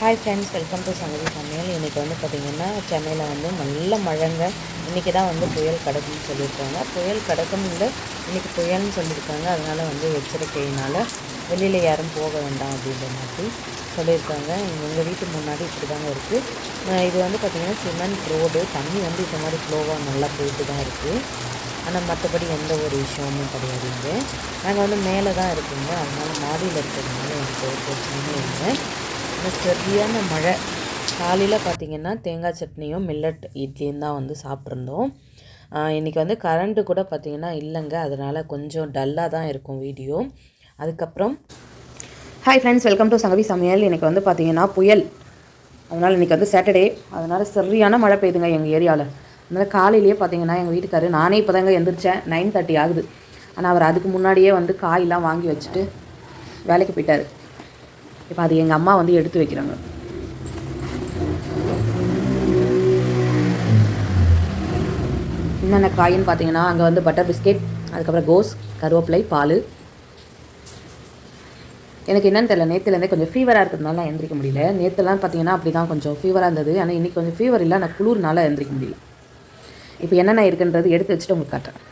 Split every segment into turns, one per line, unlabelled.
Hi friends welcome to சங்கதி சமையல் இன்றைக்கி வந்து பார்த்திங்கன்னா சென்னையில் வந்து நல்ல மழைங்க. இன்றைக்கி தான் வந்து புயல் கிடக்குன்னு சொல்லியிருக்காங்க. புயல் கிடக்கும் இல்லை இன்றைக்கி புயல்னு சொல்லியிருக்காங்க. அதனால் வந்து எச்சரிக்கையினால் வெளியில் யாரும் போக வேண்டாம் அப்படின்ற மாதிரி சொல்லியிருக்காங்க. எங்கள் வீட்டு முன்னாடி இப்படி தாங்க இருக்குது இது வந்து பார்த்திங்கன்னா சிமெண்ட் ரோடு. தண்ணி வந்து இந்த மாதிரி ஃப்ளோவாக நல்லா போயிட்டு தான் இருக்குது ஆனால் மற்றபடி எந்த ஒரு விஷயமும் கிடையாது இங்கே. நாங்கள் வந்து மேலே தான் இருக்குங்க. அதனால் மாடியில் இருக்கிறதுனால எனக்கு ஒரு பிரச்சனையும் இல்லை. சரியான மழை. காலையில் பார்த்திங்கன்னா தேங்காய் சட்னியும் மில்லட் இட்லியும் தான் வந்து சாப்பிட்ருந்தோம் இன்றைக்கி வந்து கரண்ட்டு கூட பார்த்திங்கன்னா இல்லைங்க. அதனால் கொஞ்சம் டல்லாக தான் இருக்கும் வீடியோ அதுக்கப்புறம் hi friends welcome to Sangavi சமையல். இன்றைக்கி வந்து பார்த்திங்கன்னா புயல். அதனால் இன்றைக்கி வந்து சாட்டர்டே அதனால் சரியான மழை பெய்யுதுங்க எங்கள் ஏரியாவில் அதனால் காலையிலேயே பார்த்தீங்கன்னா எங்கள் வீட்டுக்காரு நானே இப்போ தாங்க எந்திரிச்சேன். நைன் தேர்ட்டி ஆகுது. ஆனால் அவர் அதுக்கு முன்னாடியே வந்து காயெல்லாம் வாங்கி வச்சுட்டு வேலைக்கு போயிட்டார். இப்போ அது எங்கள் அம்மா வந்து எடுத்து வைக்கிறாங்க. என்னென்ன காயின்னு பார்த்தீங்கன்னா அங்கே வந்து பட்டர் பிஸ்கெட் அதுக்கப்புறம் கோஸ் கருவேப்பிலை பால். எனக்கு என்னென்னு தெரியல நேற்றுலேருந்தே கொஞ்சம் ஃபீவராக இருக்கிறதுனால நான் எந்திரிக்க முடியல. நேற்றுலாம் பார்த்தீங்கன்னா அப்படி தான் கொஞ்சம் ஃபீவராக இருந்தது. ஆனால் இன்றைக்கி கொஞ்சம் ஃபீவர் இல்லை நான் குளிர்னால எந்திரிக்க முடியல. இப்போ என்னென்ன இருக்குன்றது எடுத்து வச்சுட்டு உங்களுக்கு காட்டுறேன்.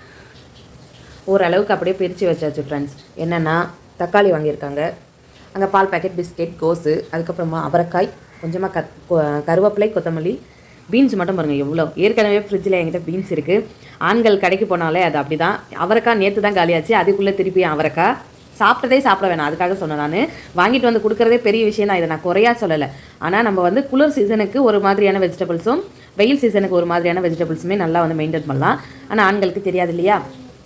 ஓரளவுக்கு அப்படியே பிரித்து வச்சாச்சு ஃப்ரெண்ட்ஸ் என்னென்னா தக்காளி வாங்கியிருக்காங்க. அங்கே பால் பேக்கெட் பிஸ்கெட் கோஸு அதுக்கப்புறமா அவரைக்காய் கொஞ்சமாக கத் கருவேப்பிலை கொத்தமல்லி பீன்ஸ் மட்டும் பாருங்கள் எவ்வளோ. ஏற்கனவே ஃப்ரிட்ஜில் என்கிட்ட பீன்ஸ் இருக்குது ஆண்கள் கடைக்கு போனாலே அது அப்படி தான் அவரைக்காய் நேற்று தான் காலியாச்சு அதுக்குள்ளே திருப்பி அவரைக்காய். சாப்பிட்டதே சாப்பிட வேணாம் அதுக்காக சொன்னேன் நான். வாங்கிட்டு வந்து கொடுக்குறதே பெரிய விஷயம் தான் இதை நான் குறையா சொல்லலை. ஆனால் நம்ம வந்து குளிர் சீசனுக்கு ஒரு மாதிரியான வெஜிடபிள்ஸும் வெயில் சீசனுக்கு ஒரு மாதிரியான வெஜிடபிள்ஸுமே நல்லா வந்து மெயின்டைன் பண்ணலாம். ஆனால் ஆண்களுக்கு தெரியாது இல்லையா?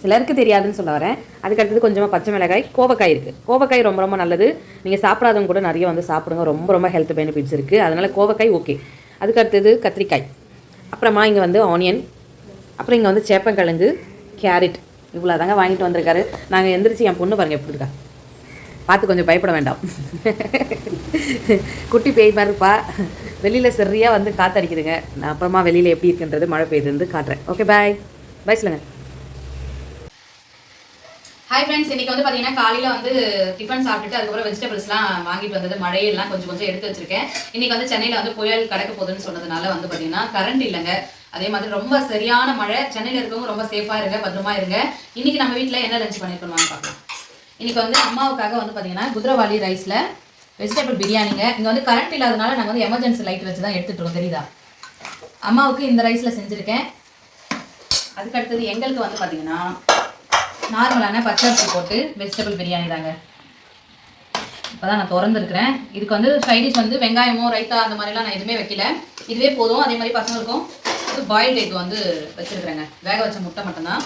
சிலருக்கு தெரியாதுன்னு சொல்ல வரேன். அதுக்கு அடுத்தது கொஞ்சமாக பச்சை மிளகாய் கோவக்காய் இருக்குது கோவக்காய் ரொம்ப ரொம்ப நல்லது. நீங்கள் சாப்பிடாதவங்க கூட நிறைய வந்து சாப்பிடுங்க. ரொம்ப ரொம்ப ஹெல்த் பெனிஃபிட்ஸ் இருக்குது அதனால் கோவக்காய் ஓகே அதுக்கு அடுத்தது கத்திரிக்காய். அப்புறமா இங்கே வந்து ஆனியன் அப்புறம் இங்கே வந்து சேப்பங்கிழங்கு கேரட் இவ்வளோ தாங்க வாங்கிட்டு வந்திருக்காரு. நாங்கள் எந்திரிச்சு என் பொண்ணு பாருங்க எப்படி இருக்கா? பார்த்து கொஞ்சம் பயப்பட வேண்டாம். குட்டி பேய் மாதிரி இருப்பா. வெளியில் சரியாக வந்து காற்றடிக்குதுங்க நான் அப்புறமா வெளியில் எப்படி இருக்குன்றது மழை பெய்யுதுன்னு காட்டுறேன். ஓகே பாய் பாய் சொல்லுங்கள்
ஹாய் ஃப்ரெண்ட்ஸ் இன்னைக்கு வந்து பார்த்தீங்கன்னா காலையில் வந்து டிஃபன் சாப்பிட்டுட்டு அதுக்கப்புறம் வெஜிடபிள்ஸ்லாம் வாங்கிட்டு வந்தது மழையெல்லாம் கொஞ்சம் கொஞ்சம் எடுத்து வச்சிருக்கேன். இன்னைக்கு வந்து சென்னையில் வந்து புயல் கடக்க போகுதுன்னு சொன்னதுனால வந்து பார்த்தீங்கன்னா கரண்ட் இல்லைங்க. அதே மாதிரி ரொம்ப சரியான மழை சென்னையில் இருக்கவங்க ரொம்ப சேஃபாக இருங்க பத்திரமா இருங்க. இன்னைக்கு நம்ம வீட்டில் என்ன லஞ்ச் பண்ணிருக்கோம் பார்க்கலாம். இன்னைக்கு வந்து அம்மாவுக்காக வந்து பார்த்தீங்கன்னா குதிரவாளி ரைஸில் வெஜிடபிள் பிரியாணிங்க. இங்கே வந்து கரண்ட் இல்லாதனால நாங்கள் வந்து எமர்ஜென்சி லைட் வச்சு தான் எடுத்துட்டு தெரியுதா? அம்மாவுக்கு இந்த ரைஸில் செஞ்சுருக்கேன். அதுக்கு அடுத்தது எங்களுக்கு வந்து பார்த்தீங்கன்னா நார்மலான பச்சரிசி போட்டு வெஜிடபிள் பிரியாணி தாங்க. இப்போதான் நான் திறந்துருக்கிறேன். இதுக்கு வந்து சைடிஷ் வந்து வெங்காயமோ ரைத்தா அந்த மாதிரிலாம் நான் எதுவுமே வைக்கல. இதுவே போதும். அதே மாதிரி பசங்களுக்கும் இது பாயில்டு எக் வந்து வச்சுருக்குறேங்க. வேக வச்ச முட்டை மட்டும்தான்.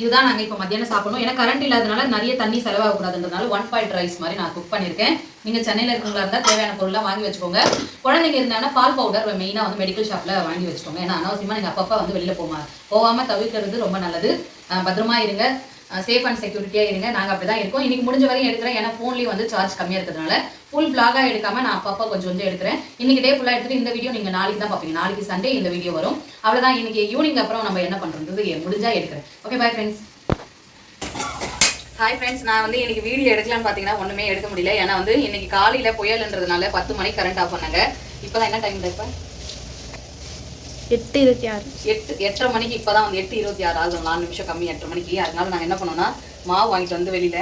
இதுதான் நாங்கள் இப்போ மத்தியானம் சாப்பிடணும். ஏன்னா கரண்ட் இல்லாதனால நிறைய தண்ணி செலவாகக்கூடாதுன்றதுனால ஒன் பாயிண்ட் ரைஸ் மாதிரி நான் குக் பண்ணியிருக்கேன். நீங்கள் சென்னையில் இருக்கிறவங்களா இருந்தால் தேவையான பொருள்லாம் வாங்கி வச்சுக்கோங்க. குழந்தைங்க இருந்தாங்கன்னா பால் பவுடர் மெயினாக வந்து மெடிக்கல் ஷாப்பில் வாங்கி வச்சுக்கோங்க. ஏன்னா அனாவசியமாக நீங்கள் அப்பப்போ வந்து வெளியில் போமா போகாமல் தவிர்க்கிறது ரொம்ப நல்லது. பத்திரமா இருங்க. சேஃப் அண்ட் செக்யூரிட்டியாக இருங்க. நாங்கள் அப்படி தான் இருக்கோம். இன்னைக்கு முடிஞ்ச வரையும் எடுக்கிறேன். ஏன்னா ஃபோன்லேயும் வந்து சார்ஜ் கம்மியாக இருக்கிறதுனால ஃபுல் பிளாகாக எடுக்காமல் நான் அப்பப்போ கொஞ்சம் கொஞ்சம் எடுக்கிறேன். இன்னைக்கு டே ஃபுல்லாக எடுத்துட்டு இந்த வீடியோ நீங்கள் நாளைக்கு தான் பார்ப்பீங்க. நாளைக்கு சண்டே இந்த வீடியோ வரும். அவ்வளோதான் இன்னைக்கு ஈவினிங் அப்புறம் நம்ம என்ன பண்ணுறது முடிஞ்சா எடுக்கிறேன். Okay bye friends hi friends நான் வந்து இன்னைக்கு வீடியோ எடுக்கலாம்னு பார்த்தீங்கன்னா ஒன்றுமே எடுக்க முடியல. ஏன்னா வந்து இன்னைக்கு காலையில் புயல்ன்றதுனால பத்து மணிக்கு கரண்ட் ஆஃப் பண்ணாங்க. இப்போ தான் என்ன டைம் இப்போ
எட்டு இருபத்தி ஆறு.
எட்டு எட்டரை மணிக்கு இப்பதான் வந்து எட்டு இருபத்தி ஆறு ஆகுது. நாலு நிமிஷம் கம்மி எட்டரை மணிக்கு. அதனால நாங்கள் என்ன பண்ணோம்னா மாவு வாங்கிட்டு வந்து வெளியில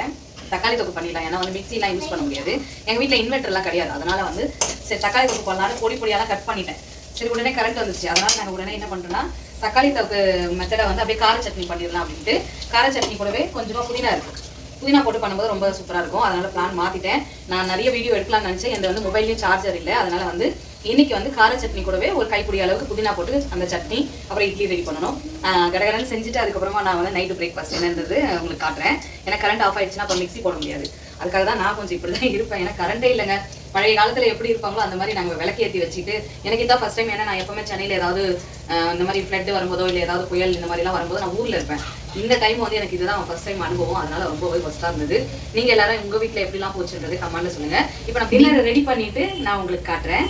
தக்காளி தொக்கு பண்ணிடலாம். ஏன்னா வந்து மிக்சிலாம் யூஸ் பண்ண முடியாது. எங்கள் வீட்டில் இன்வெர்டர்லாம் கிடையாது. அதனால வந்து சரி தக்காளி தொக்கு பண்ணலாம்னு பொடி பொடியெல்லாம் கட் பண்ணிட்டேன். சரி உடனே கரண்ட் வந்துச்சு அதனால நாங்கள் உடனே என்ன பண்ணுறோம்னா தக்காளி தொக்கு மெத்தடை வந்து அப்படியே கார சட்னி பண்ணிடலாம் அப்படின்ட்டு கார சட்னி கூடவே கொஞ்சமாக புதினா இருக்கு புதினா போட்டு பண்ணும்போது ரொம்ப சூப்பராக இருக்கும். அதனால பிளான் மாற்றிட்டேன் நான் நிறைய வீடியோ எடுக்கலாம்னு நினச்சேன். என் வந்து மொபைல்லையும் சார்ஜர் இல்லை. அதனால வந்து இன்னைக்கு வந்து கார சட்னி கூடவே ஒரு கைப்பிடி அளவுக்கு புதினா போட்டு அந்த சட்னி அப்புறம் இட்லி ரெடி பண்ணணும் கடகடன்னு செஞ்சுட்டு அதுக்கப்புறமா நான் வந்து நைட்டு பிரேக்ஃபாஸ்ட் என்னன்றது உங்களுக்கு காட்டுறேன். ஏன்னா கரண்ட் ஆஃப் ஆயிடுச்சுன்னா அப்புறம் மிக்ஸி போட முடியாது. அதுக்காக தான் நான் கொஞ்சம் இப்படி தான் இருப்பேன். ஏன்னா கரண்டே இல்லைங்க. பழைய காலத்தில் எப்படி இருப்பாங்களோ அந்த மாதிரி நாங்கள் விளக்கேற்றி வச்சுட்டு எனக்கு இதான் ஃபர்ஸ்ட் டைம் ஏன்னா நான் எப்பவுமே சென்னையில் ஏதாவது இந்த மாதிரி ஃப்ளட் வரும்போதோ இல்லை ஏதாவது புயல் இந்த மாதிரிலாம் வரும்போது நான் ஊரில் இருப்பேன். இந்த டைம் வந்து எனக்கு இதுதான் ஃபர்ஸ்ட் டைம் அனுபவம். அதனால ரொம்பவே ஃபஸ்ட்டாக இருந்தது. நீங்கள் எல்லாரும் உங்கள் வீட்டில் எப்படிலாம் போச்சுன்றது கமெண்ட்ல சொல்லுங்க. இப்போ நான் டின்னர் ரெடி பண்ணிட்டு நான் உங்களுக்கு காட்டுறேன்.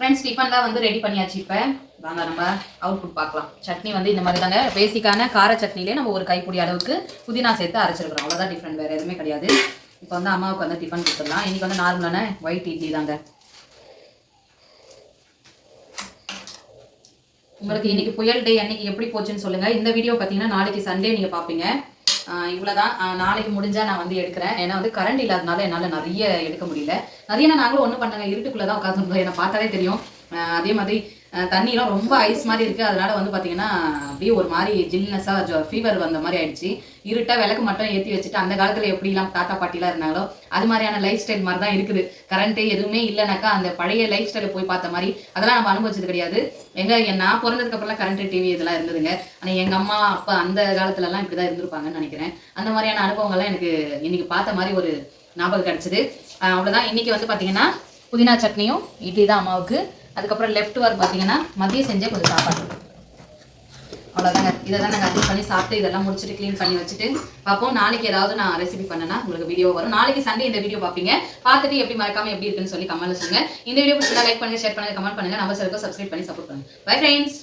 ஃப்ரெண்ட்ஸ் டிஃபன்லாம் வந்து ரெடி பண்ணியாச்சு இப்போ. வாங்க நம்ம அவுட்புட் பார்க்கலாம். சட்னி வந்து இந்த மாதிரி தாங்க. பேசிக்கான கார சட்னிலே நம்ம ஒரு கைப்பிடி அளவுக்கு புதினா சேர்த்து அரைச்சிருக்கிறோம். அவ்வளோதான் டிஃப்ரெண்ட் வேறு எதுவுமே கிடையாது. இப்போ வந்து அம்மாவுக்கு வந்து டிஃபன் கொடுத்துடலாம். இன்றைக்கி வந்து நார்மலான ஒயிட் இட்லி தாங்க. உங்களுக்கு இன்னைக்கு புயல் டே அன்றைக்கி எப்படி போச்சுன்னு சொல்லுங்கள் இந்த வீடியோ பார்த்தீங்கன்னா நாளைக்கு சண்டே நீங்கள் பார்ப்பீங்க இவ்வளோதான் நாளைக்கு முடிஞ்சால் நான் வந்து எடுக்கிறேன். ஏன்னா வந்து கரண்ட் இல்லாதனால என்னால் நிறைய எடுக்க முடியல. நிறைய நான் நாங்களும் ஒன்றும் பண்ணாங்க இருட்டுக்குள்ளே தான் உட்காந்துருந்தோம் என்னை பார்த்தாலே தெரியும். அதே மாதிரி தண்ணியெலாம் ரொம்ப ஐஸ் மாதிரி இருக்குது அதனால் வந்து பார்த்தீங்கன்னா அப்படியே ஒரு மாதிரி ஜில்னஸாக ஃபீவர் வந்த மாதிரி ஆயிடுச்சு. இருட்டாக விளக்கு மட்டும் ஏற்றி வச்சுட்டு அந்த காலத்தில் எப்படிலாம் தாத்தா பாட்டிலாம் இருந்தாங்களோ அது மாதிரியான லைஃப் ஸ்டைல் மாதிரி தான் இருக்குது. கரண்ட்டு எதுவுமே இல்லைனாக்கா அந்த பழைய லைஃப் ஸ்டைலை போய் பார்த்த மாதிரி அதெல்லாம் நம்ம அனுபவிச்சது கிடையாது. எங்கள் என் நான் பிறந்ததுக்கு கரண்ட் டிவி இதெல்லாம் இருந்ததுங்க. ஆனால் எங்கள் அம்மா அப்பா அந்த காலத்துலலாம் இப்படி தான் இருந்திருப்பாங்கன்னு நினைக்கிறேன். அந்த மாதிரியான அனுபவங்கள்லாம் எனக்கு இன்னைக்கு பார்த்த மாதிரி ஒரு ஞாபகம் கிடச்சிது. அவ்வளோதான் அவ்வளவுதான். இன்னைக்கு வந்து பார்த்தீங்கன்னா புதினா சட்னியும் இட்லி தான் அம்மாவுக்கு. அதுக்கப்புறம் லெஃப்ட் ஒர்க் பார்த்தீங்கன்னா மதியம் செஞ்ச கொஞ்சம் சாப்பாடு. அவ்வளோதாங்க இதை தான் நாங்கள் அட்ஜஸ்ட் பண்ணி சாப்பிட்டு இதெல்லாம் முடிச்சுட்டு க்ளீன் பண்ணி வச்சுட்டு பார்ப்போம். நாளைக்கு ஏதாவது நான் ரெசிபி பண்ணேன்னா உங்களுக்கு வீடியோ வரும். நாளைக்கு சண்டே இந்த வீடியோ பார்ப்பீங்க. பார்த்துட்டு எப்படி மறக்காம எப்படி இருக்குன்னு சொல்லி கமெண்ட்ல சொல்லுங்க. இந்த வீடியோ பிடிச்சா லைக் பண்ணுங்க ஷேர் பண்ணுங்க கமெண்ட் பண்ணுங்க. நம்ம சர்க்கோ சப்ஸ்கிரைப் பண்ணி சப்போர்ட் பண்ணுங்க. Bye friends